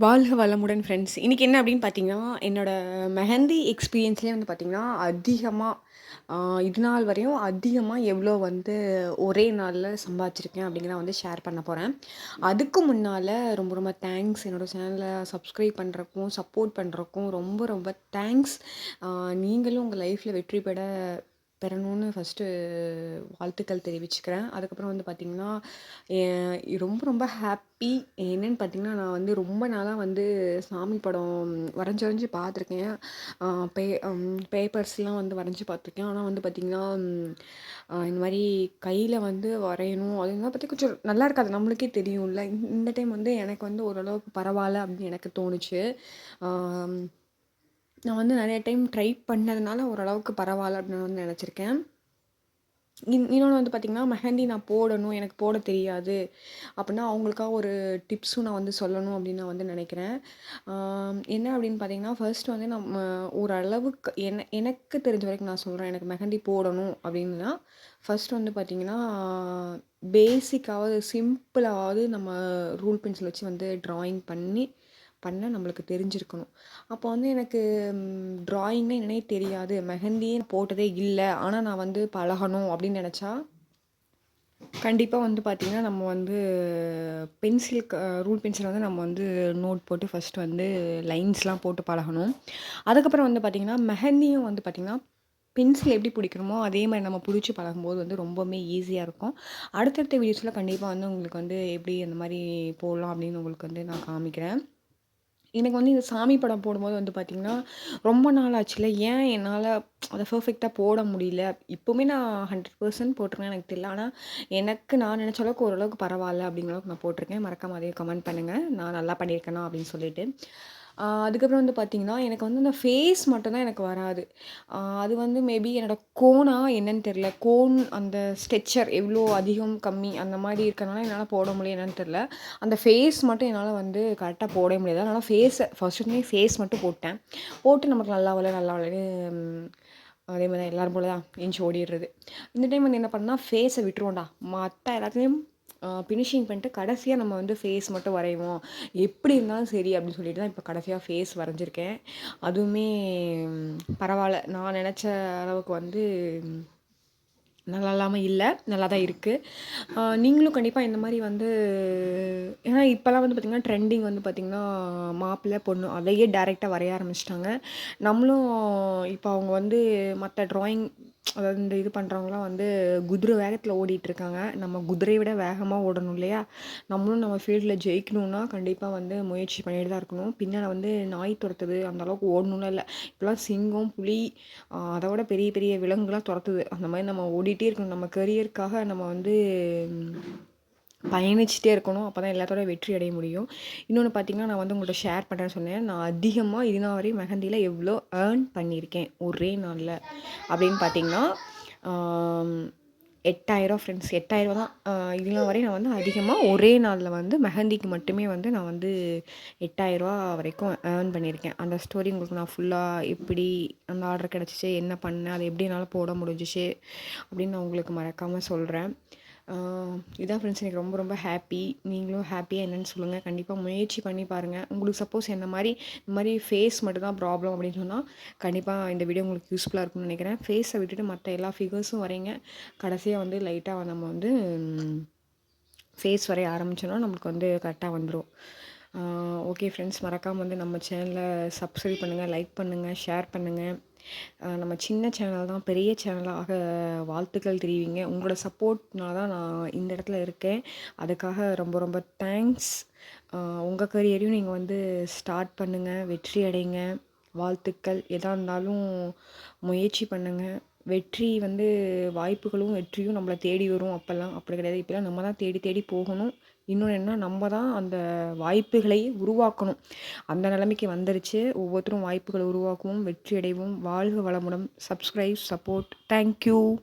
வாழ்க வளமுடன் ஃப்ரெண்ட்ஸ். இன்னைக்கு என்ன அப்படின்னு பார்த்தீங்கன்னா, என்னோட மெஹந்தி எக்ஸ்பீரியன்ஸ்லேயே வந்து பார்த்திங்கன்னா அதிகமாக இது நாள் வரையும் அதிகமாக எவ்வளோ வந்து ஒரே நாளில் சம்பாதிச்சிருக்கேன் அப்படிங்கிறத வந்து ஷேர் பண்ண போகிறேன் அதுக்கு முன்னால் ரொம்ப ரொம்ப தேங்க்ஸ் என்னோட சேனலை சப்ஸ்கிரைப் பண்ணுறக்கும் சப்போர்ட் பண்ணுறக்கும் ரொம்ப ரொம்ப தேங்க்ஸ். நீங்களும் உங்கள் லைஃப்பில் வெற்றி பெற பெறணும்னு ஃபஸ்ட்டு வாழ்த்துக்கள் தெரிவிச்சுக்கிறேன். அதுக்கப்புறம் வந்து பார்த்திங்கன்னா ரொம்ப ரொம்ப ஹாப்பி. என்னன்னு பார்த்தீங்கன்னா, நான் வந்து ரொம்ப நாளாக வந்து சாமி படம் வரைஞ்சி வரைஞ்சு பார்த்துருக்கேன். பே பேப்பர்ஸ்லாம் வந்து வரைஞ்சு பார்த்துருக்கேன். ஆனால் வந்து பார்த்திங்கன்னா இந்த மாதிரி கையில் வந்து வரையணும் அதெல்லாம் பற்றி கொஞ்சம் நல்லா இருக்காது. நம்மளுக்கே தெரியும்ல. இந் இந்த டைம் வந்து எனக்கு வந்து ஓரளவுக்கு பரவாயில்ல அப்படின்னு எனக்கு தோணுச்சு. நான் வந்து நிறைய டைம் ட்ரை பண்ணதுனால ஓரளவுக்கு பரவாயில்ல அப்படின்னு வந்து நினச்சிருக்கேன். இன் இன்னொன்று வந்து பார்த்திங்கன்னா மெஹந்தி நான் போடணும், எனக்கு போட தெரியாது. அப்படின்னா அவங்களுக்காக ஒரு டிப்ஸும் நான் வந்து சொல்லணும் அப்படின்னு நான் வந்து நினைக்கிறேன். என்ன அப்படின்னு பார்த்தீங்கன்னா, ஃபர்ஸ்ட் வந்து நம்ம ஓரளவுக்கு என்ன எனக்கு தெரிஞ்ச வரைக்கும் நான் சொல்கிறேன் எனக்கு மெஹந்தி போடணும் அப்படின்னா, ஃபர்ஸ்ட் வந்து பார்த்திங்கன்னா பேசிக்காவது சிம்பிளாவது நம்ம ரூல் பென்சில் வச்சு வந்து ட்ராயிங் பண்ணி பண்ண நம்மளுக்கு தெரிஞ்சிருக்கணும். அப்போ வந்து எனக்கு ட்ராயிங்னால் ட்ராயிங்னா என்னன்னே தெரியாது. மெஹந்தியே போட்டதே இல்லை ஆனால் நான் வந்து பழகணும் அப்படின்னு நினச்சா கண்டிப்பாக வந்து பார்த்திங்கன்னா நம்ம வந்து பென்சில் ரூல் பென்சில் வந்து நம்ம வந்து நோட் போட்டு ஃபஸ்ட்டு வந்து லைன்ஸ்லாம் போட்டு பழகணும். அதுக்கப்புறம் வந்து பார்த்திங்கன்னா மெஹந்தியும் வந்து பார்த்திங்கன்னா பென்சில் எப்படி பிடிக்கணுமோ அதே மாதிரி நம்ம பிடிச்சி பழகும்போது வந்து ரொம்பவுமே ஈஸியாக இருக்கும். அடுத்தடுத்த வீடியோஸில் கண்டிப்பாக வந்து உங்களுக்கு வந்து எப்படி அந்த மாதிரி போடலாம் அப்படின்னு உங்களுக்கு வந்து நான் காமிக்கிறேன். எனக்கு வந்து இந்த சாமி படம் போடும்போது வந்து பார்த்திங்கன்னா ரொம்ப நாள் ஆச்சுல்ல. ஏன் என்னால் அதை பர்ஃபெக்டாக போட முடியல. இப்போவுமே நான் ஹண்ட்ரட் பர்சன்ட் போட்டிருக்கேன் எனக்கு தெரியல. ஆனால் எனக்கு நான் நினச்ச அளவுக்கு ஓரளவுக்கு பரவாயில்ல அப்படிங்கிற அளவுக்கு நான் போட்டிருக்கேன் மறக்காம அதையும் கமெண்ட் பண்ணுங்கள் நான் நல்லா பண்ணியிருக்கேனா அப்படின்னு சொல்லிட்டு. அதுக்கப்புறம் வந்து பார்த்திங்கன்னா எனக்கு வந்து அந்த ஃபேஸ் மட்டும் தான் எனக்கு வராது. அது வந்து மேபி என்னோடய கோனா என்னன்னு தெரியல. கோன் அந்த ஸ்ட்ரெச்சர் எவ்வளோ அதிகம், கம்மி அந்த மாதிரி இருக்கனால என்னால் போட முடியல என்னன்னு தெரில அந்த ஃபேஸ் மட்டும் என்னால் வந்து கரெக்டாக போட முடியாது. அதனால் ஃபேஸை ஃபஸ்ட்டு ஃபேஸ் மட்டும் போட்டேன். போட்டு நமக்கு நல்லா வரல, நல்லா வரலன்னு அதே மாதிரி தான் எல்லாரும் போல தான் எஞ்சி ஓடிடுறது இந்த டைம் வந்து என்ன பண்ணேன்னா, ஃபேஸை விட்டுருவோம்டா. மற்ற எல்லாத்துலேயும் ஃபினிஷிங் பண்ணிட்டு கடைசியாக நம்ம வந்து ஃபேஸ் மட்டும் வரைவோம். எப்படி இருந்தாலும் சரி அப்படின்னு சொல்லிட்டு தான் இப்போ கடைசியாக ஃபேஸ் வரைஞ்சிருக்கேன். அதுவுமே பரவாயில்ல நான் நினச்ச அளவுக்கு வந்து நல்லா இல்லாமல் இல்லை நல்லா தான் இருக்குது நீங்களும் கண்டிப்பாக இந்த மாதிரி வந்து ஏன்னா இப்போல்லாம் வந்து பார்த்திங்கன்னா ட்ரெண்டிங் வந்து பார்த்திங்கன்னா மாப்பிள்ளை, பொண்ணு அதையே டேரெக்டாக வரைய ஆரம்பிச்சிட்டாங்க நம்மளும் இப்போ அவங்க வந்து மற்ற ட்ராயிங் அதாவது இந்த இது பண்ணுறவங்களாம் வந்து குதிரை வேகத்தில ஓடிட்டுருக்காங்க. நம்ம குதிரையை விட வேகமாக ஓடணும் இல்லையா? நம்மளும் நம்ம ஃபீல்டில் ஜெயிக்கணும்னா, கண்டிப்பாக வந்து முயற்சி பண்ணிட்டு தான் இருக்கணும். பின்னால் வந்து நாய் துரத்துது அந்த அளவுக்கு ஓடணும்னு இல்லை இப்போலாம் சிங்கம், புலி அதை விட பெரிய பெரிய விலங்குலாம் துரத்துது அந்த மாதிரி நம்ம ஓடிட்டே இருக்கணும். நம்ம கரியருக்காக நம்ம வந்து பயணிச்சுட்டே இருக்கணும். அப்போ தான் எல்லாத்தோட வெற்றி அடைய முடியும். இன்னொன்று பார்த்தீங்கன்னா, நான் வந்து உங்கள்கிட்ட ஷேர் பண்ணுறேன்னு சொன்னேன். நான் அதிகமாக இது நாள் வரையும் மெஹந்தியில் எவ்வளோ ஏர்ன் பண்ணியிருக்கேன். ஒரே நாளில் அப்படின்னு பார்த்தீங்கன்னா, எட்டாயிரம் ஃப்ரெண்ட்ஸ் 8000 தான். இதுனா வரையும் நான் வந்து அதிகமாக ஒரே நாளில் வந்து மெஹந்திக்கு மட்டுமே வந்து நான் வந்து எட்டாயிரரூவா வரைக்கும் ஏர்ன் பண்ணியிருக்கேன். அந்த ஸ்டோரி உங்களுக்கு நான் ஃபுல்லாக எப்படி அந்த ஆர்டர் கிடச்சிச்சு என்ன பண்ணேன், அதை எப்படி என்னால் போட முடிஞ்சிச்சு அப்படின்னு நான் உங்களுக்கு மறக்காமல் சொல்கிறேன் இதான் ஃப்ரெண்ட்ஸ் எனக்கு ரொம்ப ரொம்ப ஹாப்பி. நீங்களும் ஹாப்பியாக என்னன்னு சொல்லுங்கள் கண்டிப்பாக முயற்சி பண்ணி பாருங்கள் உங்களுக்கு சப்போஸ் என்ன மாதிரி இந்த மாதிரி ஃபேஸ் மட்டும்தான் ப்ராப்ளம் அப்படின்னு சொன்னால் கண்டிப்பாக இந்த வீடியோ உங்களுக்கு யூஸ்ஃபுல்லாக இருக்கும்னு நினைக்கிறேன் ஃபேஸை விட்டுட்டு மற்ற எல்லா ஃபிகர்ஸும் வரைங்க. கடைசியாக வந்து லைட்டாக நம்ம வந்து ஃபேஸ் வரைய ஆரம்பிச்சோம்னா, நம்மளுக்கு வந்து கரெக்டாக வந்துடும் ஓகே ஃப்ரெண்ட்ஸ் மறக்காமல் வந்து நம்ம சேனலை சப்ஸ்கிரைப் பண்ணுங்கள் லைக் பண்ணுங்கள் ஷேர் பண்ணுங்கள் நம்ம சின்ன சேனல் தான் பெரிய சேனலாக வாழ்த்துக்கள் தெரிவிங்க. உங்களோட சப்போர்ட்னால தான் நான் இந்த இடத்துல இருக்கேன். அதுக்காக ரொம்ப ரொம்ப தேங்க்ஸ். உங்கள் கரியரையும் நீங்கள் வந்து ஸ்டார்ட் பண்ணுங்கள் வெற்றி அடைங்க. வாழ்த்துக்கள். எதாக இருந்தாலும் முயற்சி பண்ணுங்கள் வெற்றி வந்து வாய்ப்புகளும், வெற்றியும் நம்மளை தேடி வரும் அப்போல்லாம் அப்படி கிடையாது. இப்போலாம் நம்ம தான் தேடி தேடி போகணும். இன்னொன்று என்னன்னா, நம்ம தான் அந்த வாய்ப்புகளை உருவாக்கணும். அந்த நிலைமைக்கு வந்துருச்சு. ஒவ்வொருத்தரும் வாய்ப்புகளை உருவாக்குவோம், வெற்றி அடைவோம். வாழ்க வளமுடன். Subscribe, support. Thank you.